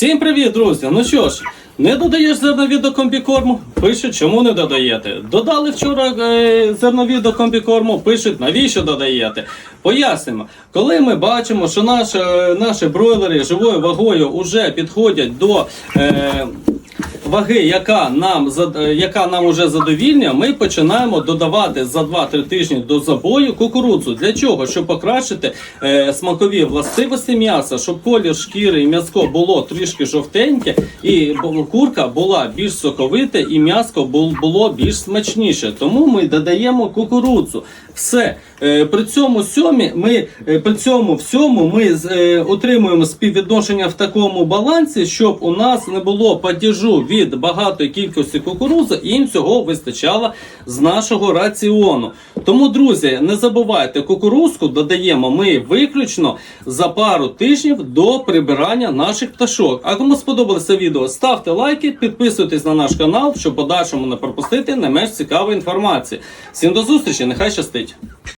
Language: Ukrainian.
Всім привіт, друзі! Ну що ж, не додаєш зернові до комбікорму? Пишуть, чому не додаєте. Додали вчора е, зернові до комбікорму, пишуть, навіщо додаєте. Пояснимо, коли ми бачимо, що наші, наші бройлери живою вагою вже підходять до. Е, Ваги, яка нам е, яка нам уже задовільня, ми починаємо додавати за 2-3 тижні до забою кукурудзу. Для чого? Щоб покращити е, смакові властивості м'яса, щоб колір шкіри і м'яско було трішки жовтеньке, і курка була більш соковите, і м'яско було більш смачніше. Тому ми додаємо кукурудзу. Все Е, при цьому сьомі ми е, при цьому всьому ми е, отримуємо співвідношення в такому балансі, щоб у нас не було падіжу від багатої кількості кукурузи, і їм цього вистачало з нашого раціону. Тому, друзі, не забувайте, кукурузку додаємо ми виключно за пару тижнів до прибирання наших пташок. А кому сподобалося відео, ставте лайки, підписуйтесь на наш канал, щоб подальшому не пропустити не менш цікавої інформації. Всім до зустрічі, нехай щастить!